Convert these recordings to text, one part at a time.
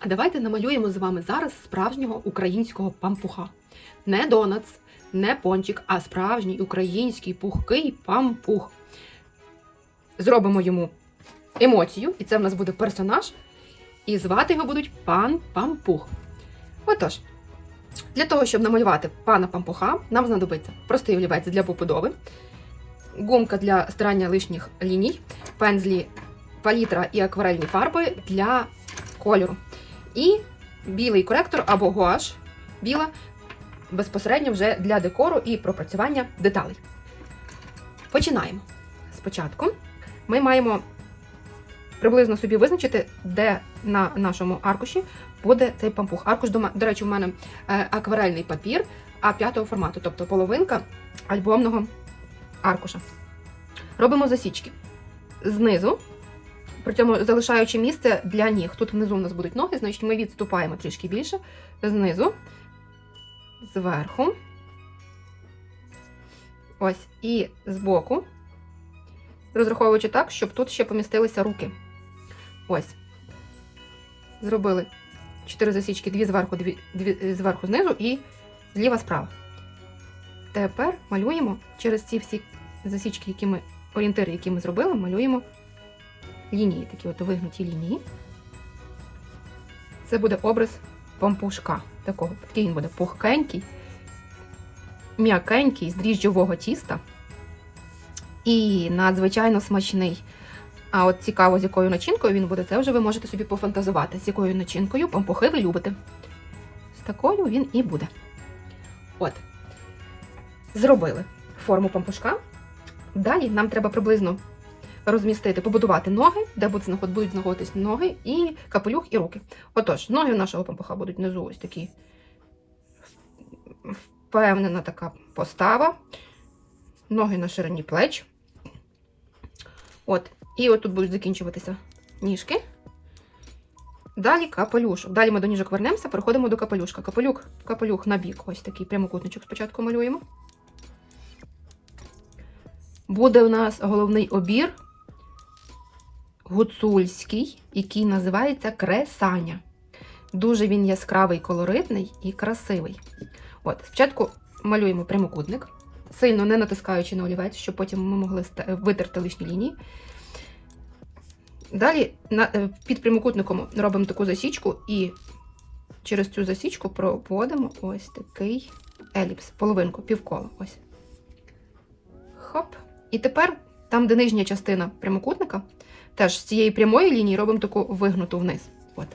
А давайте намалюємо з вами зараз справжнього українського пампуха. Не донац, не пончик, а справжній український пухкий пампух. Зробимо йому емоцію, і це в нас буде персонаж. І звати його будуть пан Пампух. Отож, для того, щоб намалювати пана Пампуха, нам знадобиться простий олівець для побудови, гумка для стирання лишніх ліній, пензлі, палітра і акварельні фарби для кольору. І білий коректор або гуаш біла безпосередньо вже для декору і пропрацювання деталей. Починаємо. Спочатку ми маємо приблизно собі визначити, де на нашому аркуші буде цей пампух. Аркуш, до речі, у мене е, акварельний папір А5 формату, тобто половинка альбомного аркуша. Робимо засічки знизу, при цьому залишаючи місце для ніг. Тут внизу у нас будуть ноги, значить ми відступаємо трішки більше. Знизу, зверху. Ось, і збоку. Розраховуючи так, щоб тут ще помістилися руки. Ось. Зробили 4 засічки, дві зверху, дві, зверху знизу і зліва справа. Тепер малюємо через ці всі засічки, які ми, орієнтири, які ми зробили, малюємо лінії, такі от вигнуті лінії. Це буде образ пампушка. Такого. Такий він буде пухкенький, м'якенький, з дріжджового тіста. І надзвичайно смачний. А от цікаво, з якою начинкою він буде, це вже ви можете собі пофантазувати, з якою начинкою пампухи ви любите. З такою він і буде. От. Зробили форму пампушка. Далі нам треба приблизно розмістити, побудувати ноги, де будуть знаходитись ноги, і капелюх, і руки. Отож, ноги у нашого пампуха будуть внизу ось такі впевнена така постава. Ноги на ширині плеч. От. І от тут будуть закінчуватися ніжки. Далі капелюшок. Далі ми до ніжок вернемося, переходимо до капелюшка. Капелюк, капелюх на бік. Ось такий прямокутничок спочатку малюємо. Буде у нас головний обір гуцульський, який називається кресаня. Дуже він яскравий, колоритний і красивий. От, спочатку малюємо прямокутник, сильно не натискаючи на олівець, щоб потім ми могли витерти лишні лінії. Далі е, під прямокутником робимо таку засічку і через цю засічку проводимо ось такий еліпс, половинку, півкола. Ось. Хоп. І тепер, там, де нижня частина прямокутника, теж з цієї прямої лінії робимо таку вигнуту вниз. От.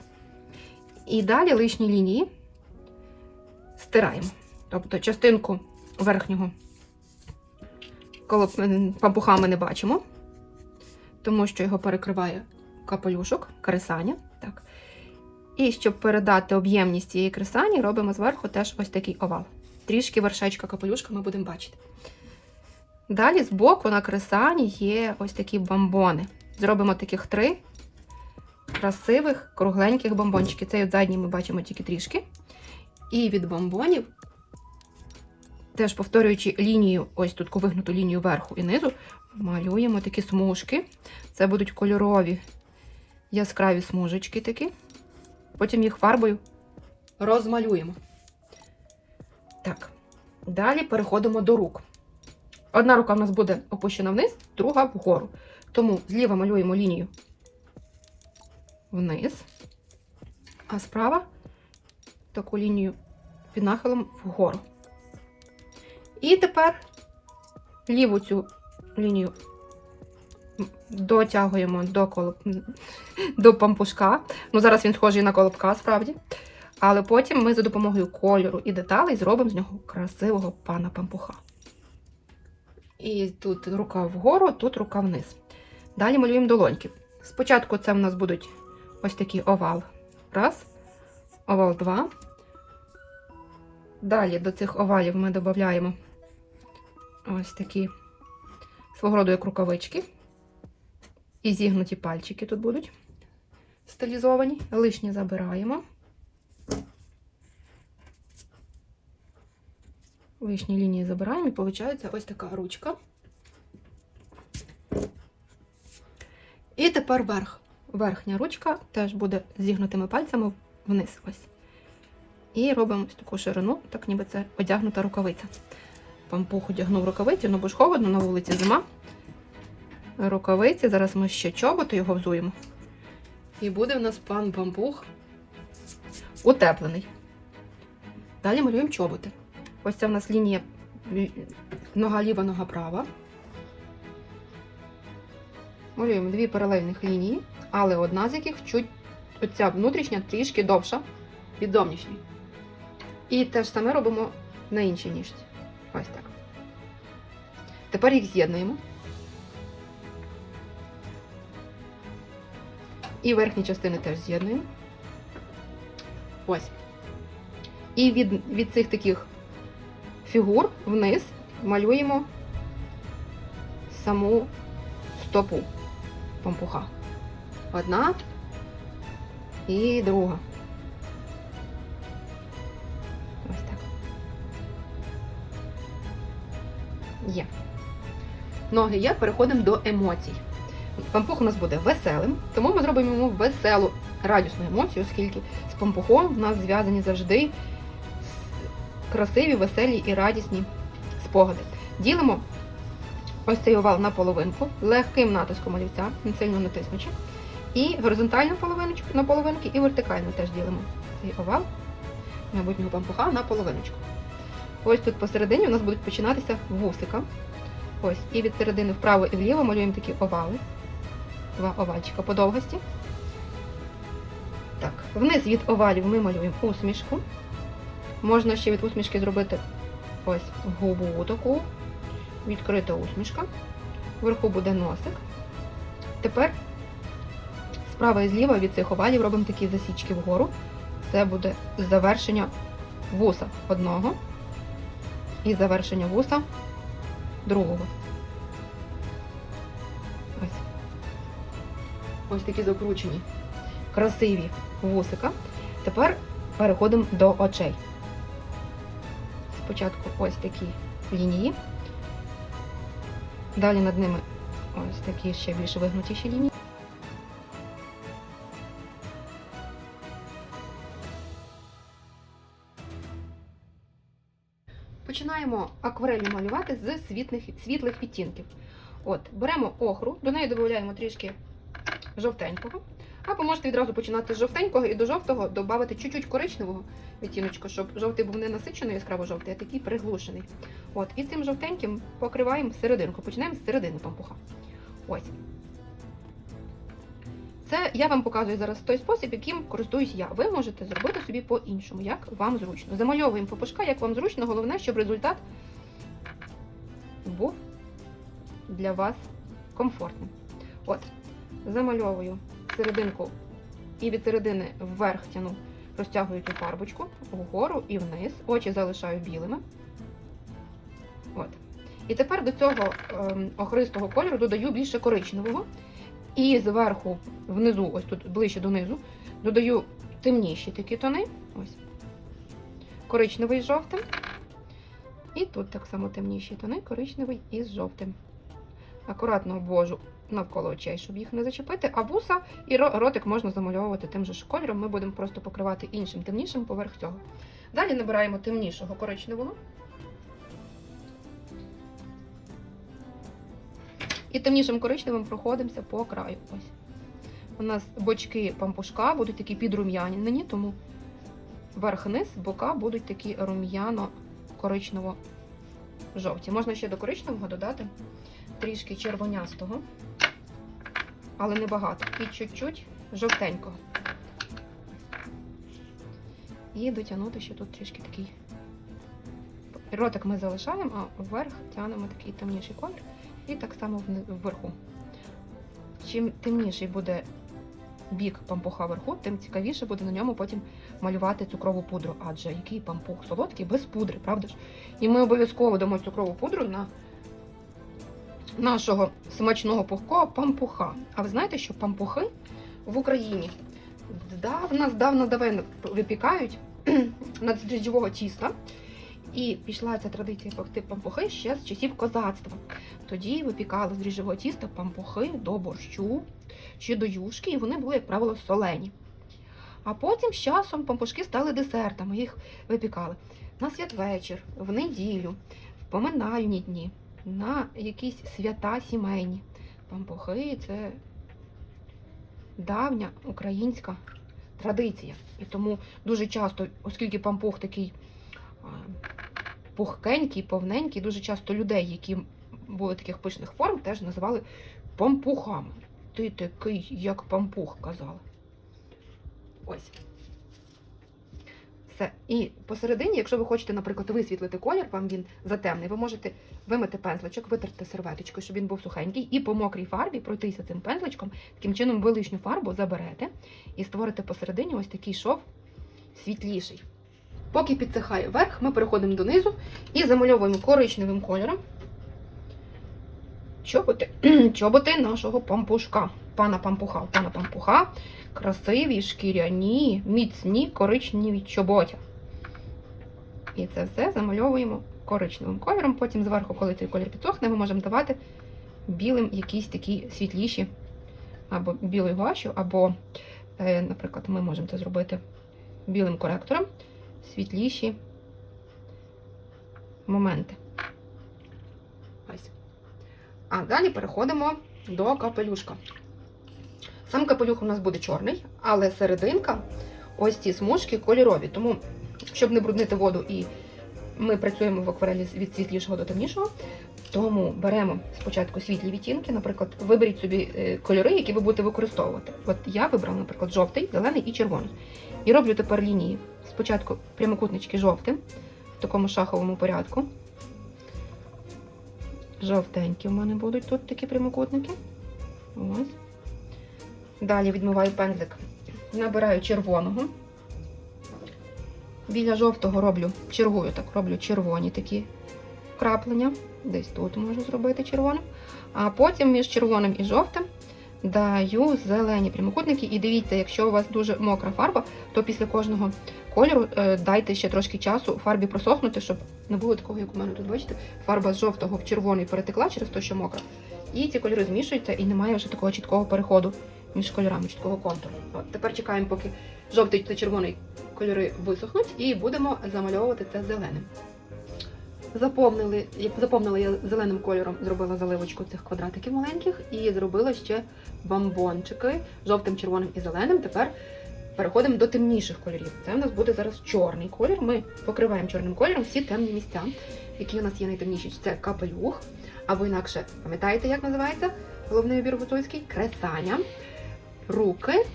І далі лишні лінії стираємо. Тобто частинку верхнього пампуха ми не бачимо, тому що його перекриває капелюшок, кресання. Так. І щоб передати об'ємність цієї кресані, робимо зверху теж ось такий овал. Трішки вершечка капелюшка ми будемо бачити. Далі збоку на кресані є ось такі бомбони. Зробимо таких три красивих, кругленьких бомбончики. Цей от задній ми бачимо тільки трішки. І від бомбонів, теж повторюючи лінію, ось тут вигнуту лінію верху і низу, малюємо такі смужки. Це будуть кольорові яскраві смужечки такі. Потім їх фарбою розмалюємо. Так. Далі переходимо до рук. Одна рука в нас буде опущена вниз, друга вгору. Тому зліва малюємо лінію вниз, а справа таку лінію під нахилом вгору. І тепер ліву цю лінію дотягуємо до колоб... до пампушка. Ну, зараз він схожий на колобка, справді. Але потім ми за допомогою кольору і деталей зробимо з нього красивого пана пампуха. І тут рука вгору, тут рука вниз. Далі малюємо долоньки. Спочатку це в нас будуть ось такий овал. Раз, овал два. Далі до цих овалів ми додаємо ось такі свого роду як рукавички. І зігнуті пальчики тут будуть стилізовані. Лишнє забираємо. Лишні лінії забираємо і виходить ось така ручка. І тепер верх. Верхня ручка теж буде зігнутими пальцями вниз. Ось. І робимо ось таку ширину, так ніби це одягнута рукавиця. Пампух одягнув рукавиці, ну бо ж холодно, на вулиці зима. Рукавиці, зараз ми ще чоботи його взуємо. І буде в нас пан пампух утеплений. Далі малюємо чоботи. Ось це в нас лінія нога ліва, нога права. Малюємо дві паралельних лінії, але одна з яких чуть оця внутрішня трішки довша від зовнішньої. І те ж саме робимо на іншій ніжці. Ось так. Тепер їх з'єднуємо. І верхні частини теж з'єднуємо. Ось. І від, від цих таких фігур вниз малюємо саму стопу пампуха. Одна і друга. Ось так. Є. Ноги є, переходимо до емоцій. Пампух у нас буде веселим, тому ми зробимо йому веселу, радісну емоцію, оскільки з пампухом в нас зв'язані завжди красиві, веселі і радісні спогади. Ділимо ось цей овал на половинку, легким натиском олівця, не сильно натиснучи. І горизонтальну половиночку на половинки, і вертикально теж ділимо цей овал майбутнього пампуха на половиночку. Ось тут посередині у нас будуть починатися вусика. Ось, і від середини вправо і вліво малюємо такі овали. Два овальчика по довгості. Так, вниз від овалів ми малюємо усмішку. Можна ще від усмішки зробити ось губу таку, відкрита усмішка. Вверху буде носик. Тепер справа і зліва від цих овалів робимо такі засічки вгору. Це буде завершення вуса одного і завершення вуса другого. Ось. Ось такі закручені, красиві вусика. Тепер переходимо до очей. Спочатку ось такі лінії. Далі над ними ось такі ще більш вигнутіші лінії. Починаємо акварельно малювати з світлих, світлих відтінків. От, беремо охру, до неї додаємо трішки жовтенького. Або можете відразу починати з жовтенького і до жовтого додати чуть-чуть коричневого відтіночку, щоб жовтий був не насичений яскраво жовтий, а такий приглушений. От, і цим жовтеньким покриваємо серединку. Починаємо з середини пампуха. Ось. Це я вам показую зараз той спосіб, яким користуюсь я. Ви можете зробити собі по-іншому, як вам зручно. Замальовуємо папушка, як вам зручно. Головне, щоб результат був для вас комфортним. От, замальовую серединку і від середини вверх тяну, розтягую цю фарбочку вгору і вниз. Очі залишаю білими. От. І тепер до цього ем, охристого кольору додаю більше коричневого. І зверху, внизу, ось тут ближче донизу, додаю темніші такі тони. Ось. Коричневий з жовтим. І тут так само темніші тони, коричневий із жовтим. Акуратно обвожу навколо очей, щоб їх не зачепити. А вуса і ротик можна замальовувати тим же ж кольором. Ми будемо просто покривати іншим темнішим поверх цього. Далі набираємо темнішого коричневого. І темнішим коричневим проходимося по краю. Ось. У нас бочки пампушка будуть такі підрум'янені, тому верх-низ, бока будуть такі рум'яно-коричнево-жовті. Можна ще до коричневого додати трішки червонястого, але не багато. І чуть-чуть жовтенького. І дотягнути ще тут трішки такий. Ротик ми залишаємо, а вверх тягнемо такий темніший колір. І так само вверху. Чим темніший буде бік пампуха вверху, тим цікавіше буде на ньому потім малювати цукрову пудру. Адже який пампух солодкий без пудри, правда ж? І ми обов'язково дамо цукрову пудру на нашого смачного пухкого пампуха. А ви знаєте, що пампухи в Україні здавна, здавна давно випікають з дріжджового тіста. І пішла ця традиція пекти пампухи ще з часів козацтва. Тоді випікали з дріжджового тіста пампухи до борщу чи до юшки, і вони були, як правило, солені. А потім з часом пампушки стали десертами, їх випікали на святвечір, в неділю, в поминальні дні, на якісь свята сімейні. Пампухи це давня українська традиція. І тому дуже часто, оскільки пампух такий пухкенький, повненький, дуже часто людей, які були таких пишних форм, теж називали пампухами. Ти такий, як пампух, казали. Ось. Все. І посередині, якщо ви хочете, наприклад, висвітлити колір, вам він затемний, ви можете вимити пензличок, витерти серветочкою, щоб він був сухенький, і по мокрій фарбі пройтися цим пензличком. Таким чином ви лишню фарбу заберете і створите посередині ось такий шов світліший. Поки підсихає верх, ми переходимо донизу і замальовуємо коричневим кольором чоботи, чоботи нашого пампушка. Пана пампуха, У пана пампуха. Красиві, шкіряні, міцні коричневі чоботя. І це все замальовуємо коричневим кольором. Потім зверху, коли цей колір підсохне, ми можемо давати білим якісь такі світліші, або білою гуашю, або, е, наприклад, ми можемо це зробити білим коректором, світліші моменти. Ось. А далі переходимо до капелюшка. Сам капелюх у нас буде чорний, але серединка, ось ці смужки кольорові. Тому, щоб не бруднити воду, і ми працюємо в акварелі від світлішого до темнішого. Тому беремо спочатку світлі відтінки, наприклад, виберіть собі е, кольори, які ви будете використовувати. От я вибрала, наприклад, жовтий, зелений і червоний. І роблю тепер лінії. Спочатку прямокутнички жовтим, в такому шаховому порядку. Жовтенькі в мене будуть тут такі прямокутники. Ось. Далі відмиваю пензлик, набираю червоного. Біля жовтого роблю, чергую так, роблю червоні такі краплення. Десь тут можу зробити червоним. А потім між червоним і жовтим даю зелені прямокутники. І дивіться, якщо у вас дуже мокра фарба, то після кожного кольору е, дайте ще трошки часу фарбі просохнути, щоб не було такого, як у мене тут, бачите, фарба з жовтого в червоний перетекла через те, що мокра. І ці кольори змішуються, і немає вже такого чіткого переходу між кольорами, чіткого контуру. От, тепер чекаємо, поки жовтий та червоний кольори висохнуть, і будемо замальовувати це зеленим. Заповнили, заповнила я зеленим кольором, зробила заливочку цих квадратиків маленьких і зробила ще бомбончики жовтим, червоним і зеленим. Тепер переходимо до темніших кольорів. Це у нас буде зараз чорний колір. Ми покриваємо чорним кольором всі темні місця, які у нас є найтемніші. Це капелюх, або інакше, пам'ятаєте, як називається головний убір гуцульський? Кресання, руки,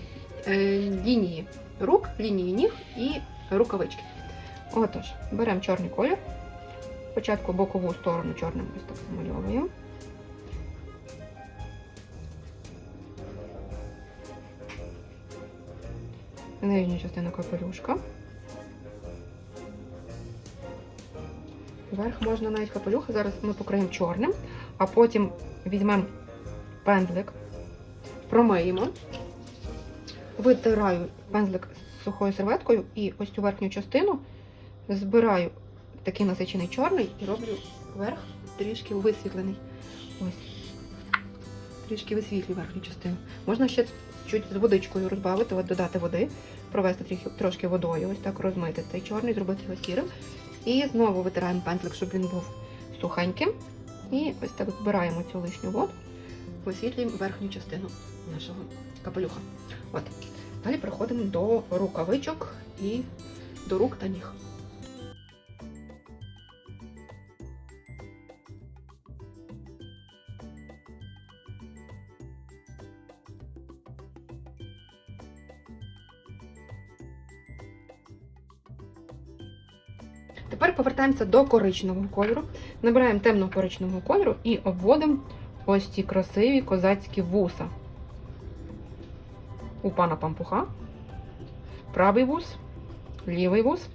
е, лінії рук, лінії ніг і рукавички. Отож, беремо чорний колір. Спочатку бокову сторону чорним ось так замальовуємо. Нижню частину капелюшка. Верх можна навіть капелюха. Зараз ми покриємо чорним, а потім візьмемо пензлик, промиємо, витираю пензлик з сухою серветкою і ось цю верхню частину збираю такий насичений чорний і роблю верх трішки висвітлений. Ось. Трішки висвітлю верхню частину. Можна ще чуть з водичкою розбавити, додати води, провести трохи, трошки водою, ось так розмити цей чорний, зробити його сірим. І знову витираємо пензлик, щоб він був сухеньким. І ось так збираємо цю лишню воду, висвітлюємо верхню частину нашого капелюха. От. Далі переходимо до рукавичок і до рук та ніг. Тепер повертаємося до коричневого кольору. Набираємо темного коричневого кольору і обводимо ось ці красиві козацькі вуса. У пана пампуха. Правий вус, лівий вус.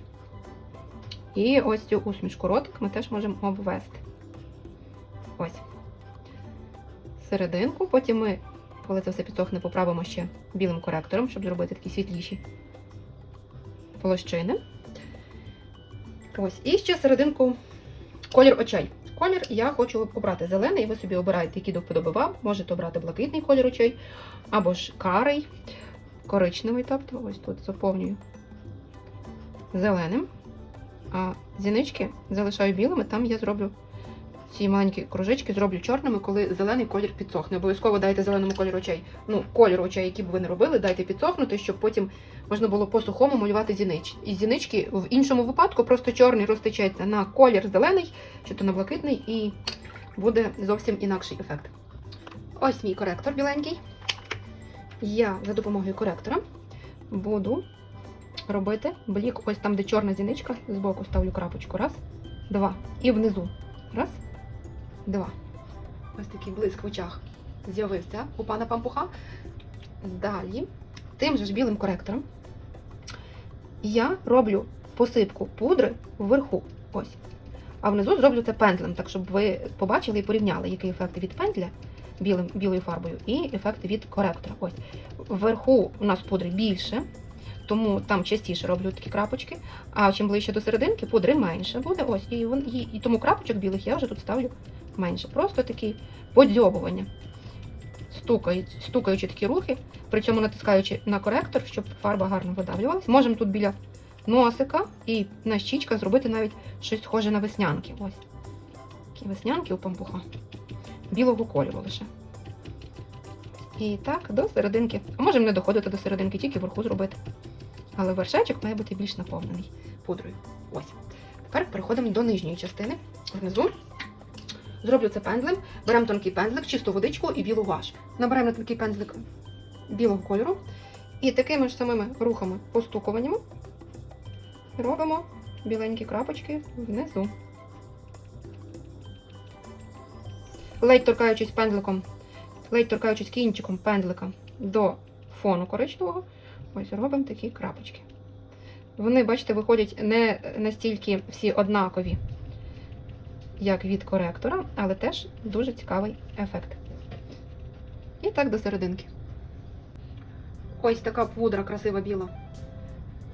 І ось цю усмішку ротик ми теж можемо обвести. Ось. Серединку. Потім ми, коли це все підсохне, поправимо ще білим коректором, щоб зробити такі світліші площини. Ось. І ще серединку колір очей. Колір я хочу обрати зелений, ви собі обираєте, який до вам. Можете обрати блакитний колір очей, або ж карий, коричневий, тобто ось тут заповнюю зеленим, а зінички залишаю білими, там я зроблю ці маленькі кружечки, зроблю чорними, коли зелений колір підсохне. Обов'язково дайте зеленому кольору очей. Ну, колір очей, які б ви не робили, дайте підсохнути, щоб потім можна було по-сухому малювати зінич. І зінички в іншому випадку просто чорний розтечеться на колір зелений, чи то на блакитний, і буде зовсім інакший ефект. Ось мій коректор біленький. Я за допомогою коректора буду робити блік. Ось там, де чорна зіничка, збоку ставлю крапочку. Раз, два. І внизу. Раз, два. Ось такий блиск в очах з'явився у пана пампуха. Далі, тим же ж білим коректором, я роблю посипку пудри вверху. Ось. А внизу зроблю це пензлем, так щоб ви побачили і порівняли, який ефект від пензля білим, білою фарбою і ефект від коректора. Ось. Вверху у нас пудри більше, тому там частіше роблю такі крапочки. А чим ближче до серединки, пудри менше буде. Ось. І, і, і тому крапочок білих я вже тут ставлю менше. Просто такі подзьобування. Стукаючи такі рухи, при цьому натискаючи на коректор, щоб фарба гарно видавлювалась. Можемо тут біля носика і на щічках зробити навіть щось схоже на веснянки. Ось. Такі веснянки у пампуха. Білого кольору лише. І так, до серединки. А можемо не доходити до серединки, тільки вверху зробити. Але вершечок має бути більш наповнений пудрою. Ось. Тепер переходимо до нижньої частини. Внизу. Зроблю це пензлем. Беремо тонкий пензлик, чисту водичку і білу гуаш. Наберемо на тонкий пензлик білого кольору. І такими ж самими рухами, постукуваннями робимо біленькі крапочки внизу. Ледь торкаючись пензликом, ледь торкаючись кінчиком пензлика до фону коричневого, ось робимо такі крапочки. Вони, бачите, виходять не настільки всі однакові, як від коректора, але теж дуже цікавий ефект. І так до серединки. Ось така пудра красива біла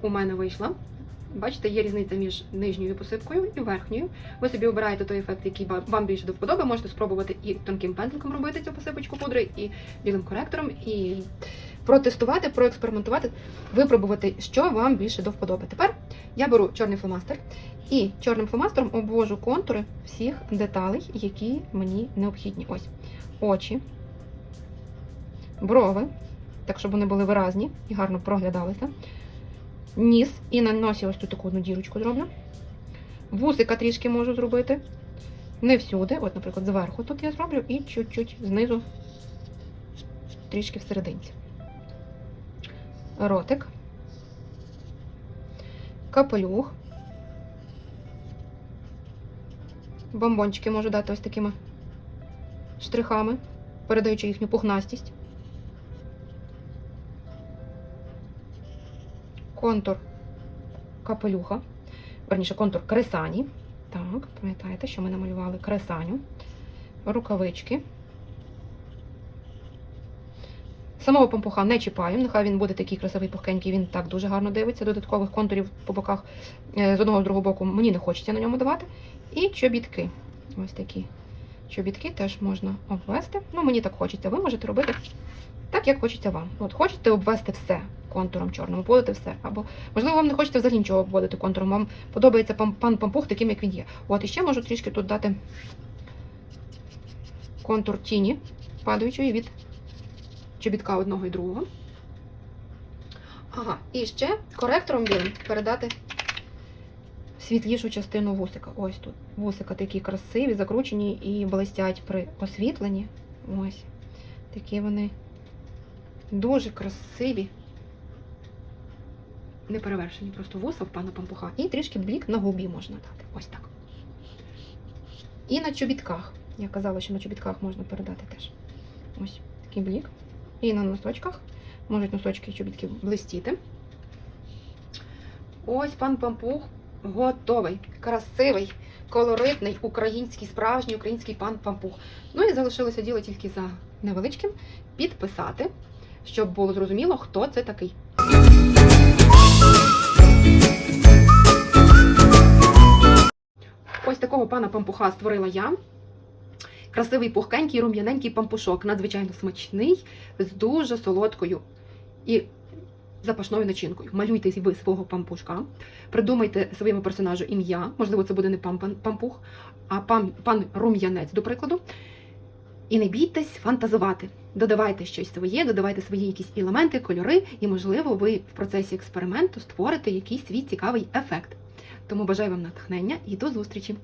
у мене вийшла. Бачите, є різниця між нижньою посипкою і верхньою. Ви собі обираєте той ефект, який вам більше до вподоби. Можете спробувати і тонким пензликом робити цю посипочку пудри, і білим коректором, і протестувати, проекспериментувати, випробувати, що вам більше до вподоби. Тепер я беру чорний фломастер і чорним фломастером обвожу контури всіх деталей, які мені необхідні. Ось очі, брови, так щоб вони були виразні і гарно проглядалися. Ніс і на носі ось тут таку одну дірочку зроблю. Вусика трішки можу зробити. Не всюди, от, наприклад, зверху тут я зроблю і чуть-чуть знизу, трішки всерединці. Ротик. Капелюх. Бомбончики можу дати ось такими штрихами, передаючи їхню пухнастість. Контур капелюха, верніше контур кресані. Так, пам'ятаєте, що ми намалювали кресаню, рукавички. Самого пампуха не чіпаємо, нехай він буде такий красивий пухкенький, він так дуже гарно дивиться. Додаткових контурів по боках е, з одного з другого боку мені не хочеться на ньому давати. І чобітки. Ось такі чобітки теж можна обвести. Ну, мені так хочеться. Ви можете робити так, як хочеться вам. От хочете обвести все контуром чорним, обводити все. Або, можливо, вам не хочеться взагалі нічого обводити контуром. Вам подобається пан, пампух таким, як він є. От, і ще можу трішки тут дати контур тіні, падаючої від чобітка одного і другого. Ага, і ще коректором білим передати світлішу частину вусика. Ось тут. Вусика такі красиві, закручені і блистять при освітленні. Ось. Такі вони дуже красиві. Неперевершені просто вуса в пана пампуха. І трішки блік на губі можна дати. Ось так. І на чобітках. Я казала, що на чобітках можна передати теж. Ось такий блік. І на носочках. Можуть носочки і чобітки блистіти. Ось пан пампух готовий. Красивий, колоритний, український, справжній український пан пампух. Ну і залишилося діло тільки за невеличким підписати, щоб було зрозуміло, хто це такий. Ось такого пана пампуха створила я. Красивий пухкенький, рум'яненький пампушок, надзвичайно смачний, з дуже солодкою і запашною начинкою. Малюйте ви свого пампушка, придумайте своєму персонажу ім'я. Можливо, це буде не пам- пампух, а пан, пан рум'янець, до прикладу. І не бійтесь фантазувати. Додавайте щось своє, додавайте свої якісь елементи, кольори, і, можливо, ви в процесі експерименту створите якийсь свій цікавий ефект. Тому бажаю вам натхнення і до зустрічі!